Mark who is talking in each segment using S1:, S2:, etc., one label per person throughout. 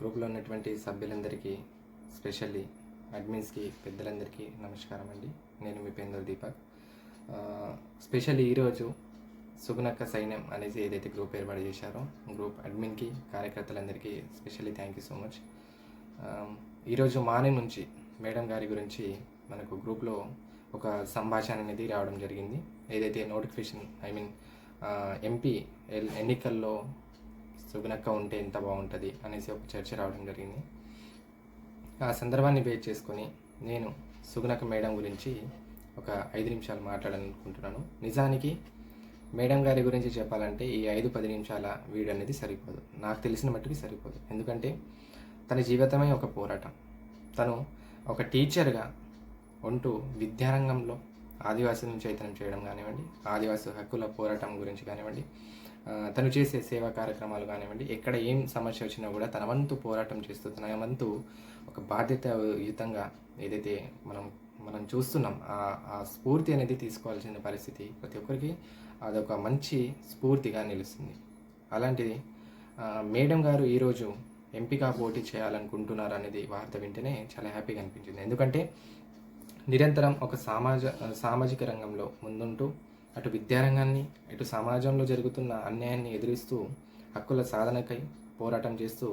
S1: గ్రూప్లో ఉన్నటువంటి సభ్యులందరికీ స్పెషల్లీ అడ్మిన్స్కి పెద్దలందరికీ నమస్కారం అండి. నేను మీ పెందల్ దీపక్. స్పెషల్లీ ఈరోజు సుగుణక్క సైన్యం అనేసి ఏదైతే గ్రూప్ ఏర్పాటు చేశారో గ్రూప్ అడ్మిన్కి కార్యకర్తలందరికీ specially thank you so much. ఈరోజు మార్నింగ్ నుంచి మేడం గారి గురించి మనకు గ్రూప్లో ఒక సంభాషణ అనేది రావడం జరిగింది. ఏదైతే నోటిఫికేషన్ ఐ మీన్ ఎంపీ ఎన్నికల్లో సుగుణక్క ఉంటే ఎంత బాగుంటుంది అనేసి ఒక చర్చ రావడం జరిగింది. ఆ సందర్భాన్ని బేస్ చేసుకొని నేను సుగుణక్క మేడం గురించి ఒక ఐదు నిమిషాలు మాట్లాడాలనుకుంటున్నాను. నిజానికి మేడం గారి గురించి చెప్పాలంటే ఈ ఐదు పది నిమిషాల వీడియో అనేది సరిపోదు. నాకు తెలిసిన మట్టుకి సరిపోదు. ఎందుకంటే తన జీవితమే ఒక పోరాటం. తను ఒక టీచర్గా ఉంటూ విద్యారంగంలో ఆదివాసులను చైతన్యం చేయడం కానివ్వండి ఆదివాసి హక్కుల పోరాటం గురించి కానివ్వండి తను చేసే సేవా కార్యక్రమాలు కానివ్వండి ఎక్కడ ఏం సమస్య వచ్చినా కూడా తన వంతు పోరాటం చేస్తూ తన వంతు ఒక బాధ్యతయుతంగా ఏదైతే మనం మనం చూస్తున్నాం ఆ ఆ స్ఫూర్తి అనేది తీసుకోవాల్సిన పరిస్థితి ప్రతి ఒక్కరికి అదొక మంచి స్ఫూర్తిగా నిలుస్తుంది. అలాంటిది మేడం గారు ఈరోజు ఎంపిక పోటీ చేయాలనుకుంటున్నారు అనేది వార్త వింటేనే చాలా హ్యాపీగా అనిపించింది. ఎందుకంటే నిరంతరం ఒక సామాజ సామాజిక రంగంలో ముందుంటూ అటు విద్యారంగాన్ని ఇటు సమాజంలో జరుగుతున్న అన్యాయాన్ని ఎదురిస్తూ హక్కుల సాధనకై పోరాటం చేస్తూ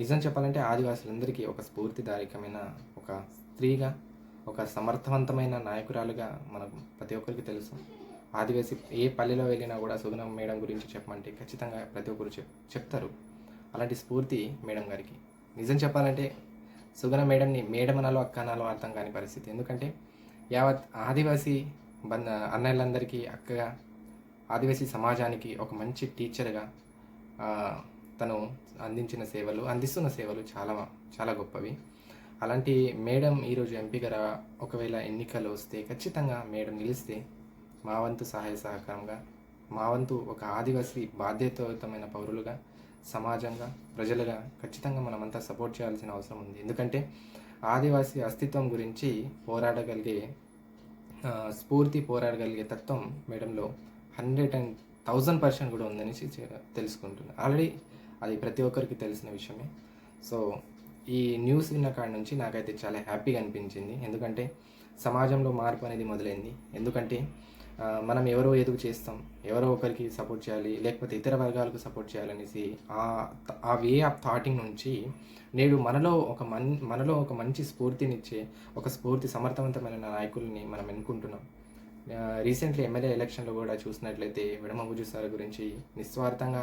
S1: నిజం చెప్పాలంటే ఆదివాసులందరికీ ఒక స్ఫూర్తిదాయకమైన ఒక స్త్రీగా ఒక సమర్థవంతమైన నాయకురాలుగా మనకు ప్రతి ఒక్కరికి తెలుసు. ఆదివాసి ఏ పల్లెలో వెళ్ళినా కూడా సుగుణం మేడం గురించి చెప్పమంటే ఖచ్చితంగా ప్రతి ఒక్కరు చెప్ చెప్తారు. అలాంటి స్ఫూర్తి మేడం గారికి. నిజం చెప్పాలంటే సుగుణ మేడంని మేడం అనాలో అక్క అనాలో అర్థం కాని పరిస్థితి. ఎందుకంటే యావత్ ఆదివాసీ బంద అన్నయ్యలందరికీ అక్కగా ఆదివాసీ సమాజానికి ఒక మంచి టీచర్గా తను అందించిన సేవలు అందిస్తున్న సేవలు చాలా చాలా గొప్పవి. అలాంటి మేడం ఈరోజు ఎంపిక రా ఒకవేళ ఎన్నికలు వస్తే ఖచ్చితంగా మేడం నిలిస్తే మా వంతు సహాయ సహకారంగా మా వంతు ఒక ఆదివాసీ బాధ్యతాయుతమైన పౌరులుగా సమాజంగా ప్రజలుగా ఖచ్చితంగా మనమంతా సపోర్ట్ చేయాల్సిన అవసరం ఉంది. ఎందుకంటే ఆదివాసీ అస్తిత్వం గురించి పోరాడగలిగే స్ఫూర్తి పోరాడగలిగే తత్వం మేడంలో హండ్రెడ్ అండ్ థౌజండ్ పర్సెంట్ కూడా ఉందని తెలుసుకుంటున్నాను ఆల్రెడీ అది ప్రతి ఒక్కరికి తెలిసిన విషయమే. సో ఈ న్యూస్ విన్న కాడ నుంచి నాకైతే చాలా హ్యాపీగా అనిపించింది. ఎందుకంటే సమాజంలో మార్పు అనేది మొదలైంది. ఎందుకంటే మనం ఎవరో ఎదుగు చేస్తాం. ఎవరో ఒకరికి సపోర్ట్ చేయాలి లేకపోతే ఇతర వర్గాలకు సపోర్ట్ చేయాలనేసి ఆ ఆ వే ఆఫ్ థాటింగ్ నుంచి నేడు మనలో ఒక మన్ మనలో ఒక మంచి స్ఫూర్తినిచ్చే ఒక స్ఫూర్తి సమర్థవంతమైన నాయకుల్ని మనం ఎన్నుకుంటున్నాం. రీసెంట్లీ ఎమ్మెల్యే ఎలక్షన్లో కూడా చూసినట్లయితే విడమబుజు సార్ గురించి నిస్వార్థంగా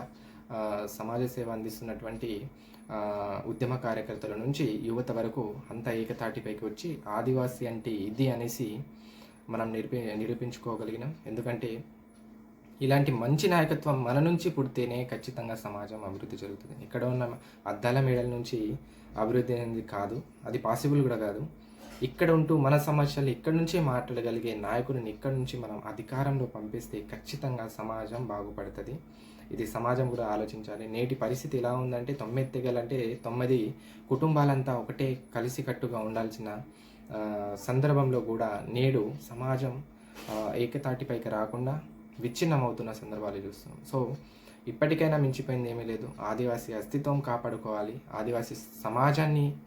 S1: సమాజ సేవ అందిస్తున్నటువంటి ఉద్యమ కార్యకర్తల నుంచి యువత వరకు అంతా ఏకతాటిపైకి వచ్చి ఆదివాసి అంటే ఇది అనేసి మనం నిరూపి నిరూపించుకోగలిగినాం. ఎందుకంటే ఇలాంటి మంచి నాయకత్వం మన నుంచి పుడితేనే ఖచ్చితంగా సమాజం అభివృద్ధి జరుగుతుంది. ఇక్కడ ఉన్న అద్దాల మేడల నుంచి అభివృద్ధి అనేది కాదు అది పాసిబుల్ కూడా కాదు. ఇక్కడ ఉంటూ మన సమస్యలు ఇక్కడ నుంచే మాట్లాడగలిగే నాయకుడిని ఇక్కడ నుంచి మనం అధికారంలో పంపిస్తే ఖచ్చితంగా సమాజం బాగుపడుతుంది. ఇది సమాజం కూడా ఆలోచించాలి. నేటి పరిస్థితి ఎలా ఉందంటే తొమ్మిది తెగలంటే తొమ్మిది కుటుంబాలంతా ఒకటే కలిసికట్టుగా ఉండాల్సిన సందర్భంలో కూడా నేడు సమాజం ఏకతాటిపైకి రాకుండా విచ్ఛిన్నమవుతున్న సందర్భాలు చూస్తున్నాం. సో ఇప్పటికైనా మించిపోయింది ఏమీ లేదు. ఆదివాసీ అస్తిత్వం కాపాడుకోవాలి. ఆదివాసీ సమాజాన్ని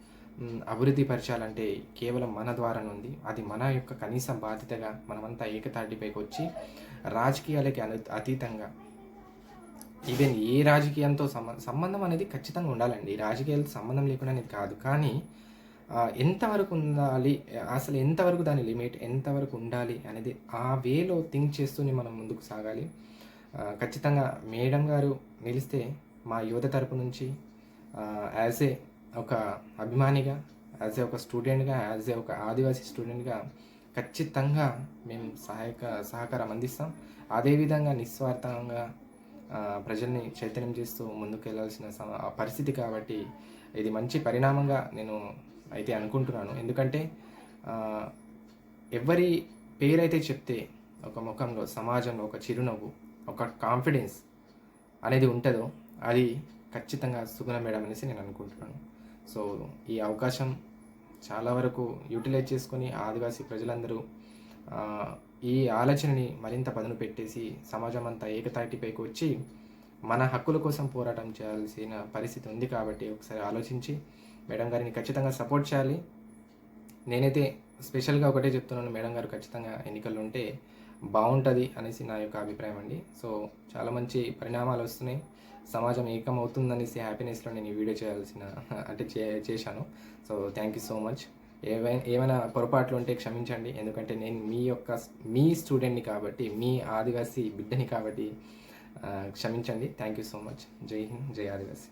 S1: అభివృద్ధి పరచాలంటే కేవలం మన ద్వారా ఉంది అది మన యొక్క కనీస బాధ్యతగా మనమంతా ఏకతాటిపైకి వచ్చి రాజకీయాలకి అను అతీతంగా ఈవెన్ ఏ రాజకీయంతో సంబంధం సంబంధం అనేది ఖచ్చితంగా ఉండాలండి. రాజకీయాలతో సంబంధం లేకుండా అనేది కాదు. కానీ ఎంతవరకు ఉండాలి? అసలు ఎంతవరకు దాని లిమిట్? ఎంతవరకు ఉండాలి? అనేది ఆ వేలో థింక్ చేస్తూనే మనం ముందుకు సాగాలి. ఖచ్చితంగా మేడం గారు నిలిస్తే మా యువత తరపు నుంచి యాజ్ ఏ ఒక అభిమానిగా యాజ్ ఏ ఒక స్టూడెంట్గా యాజ్ ఏ ఒక ఆదివాసీ స్టూడెంట్గా ఖచ్చితంగా మేము సహాయక సహకారం అందిస్తాం. అదేవిధంగా నిస్వార్థంగా ప్రజల్ని చైతన్యం చేస్తూ ముందుకు వెళ్ళాల్సిన ఆ పరిస్థితి కాబట్టి ఇది మంచి పరిణామంగా నేను అయితే అనుకుంటున్నాను. ఎందుకంటే ఎవరి పేరైతే చెప్తే ఒక ముఖంలో సమాజంలో ఒక చిరునవ్వు ఒక కాన్ఫిడెన్స్ అనేది ఉంటుందో అది ఖచ్చితంగా సుగుణ మేడం అనేసి నేను అనుకుంటున్నాను. సో ఈ అవకాశం చాలా వరకు యూటిలైజ్ చేసుకొని ఆదివాసీ ప్రజలందరూ ఈ ఆలోచనని మరింత పదును పెట్టేసి సమాజం అంతా ఏకతాటిపైకి వచ్చి మన హక్కుల కోసం పోరాటం చేయాల్సిన పరిస్థితి ఉంది కాబట్టి ఒకసారి ఆలోచించి మేడం గారిని ఖచ్చితంగా సపోర్ట్ చేయాలి. నేనైతే స్పెషల్గా ఒకటే చెప్తున్నాను మేడం గారు ఖచ్చితంగా ఎన్నికలు ఉంటే బాగుంటుంది అనేసి నా యొక్క అభిప్రాయం అండి. సో చాలా మంచి పరిణామాలు వస్తున్నాయి. సమాజం ఏకం అవుతుందనేసి హ్యాపీనెస్లో నేను ఈ వీడియో చేయాల్సిన అంటే చే చేశాను. So thank you so much ఏవైనా ఏమైనా పొరపాట్లు ఉంటే క్షమించండి. ఎందుకంటే నేను మీ యొక్క మీ స్టూడెంట్ని కాబట్టి మీ ఆదివాసీ బిడ్డని కాబట్టి క్షమించండి. థ్యాంక్ యూ సో మచ్ జై హింద్ జై ఆదివాసీ.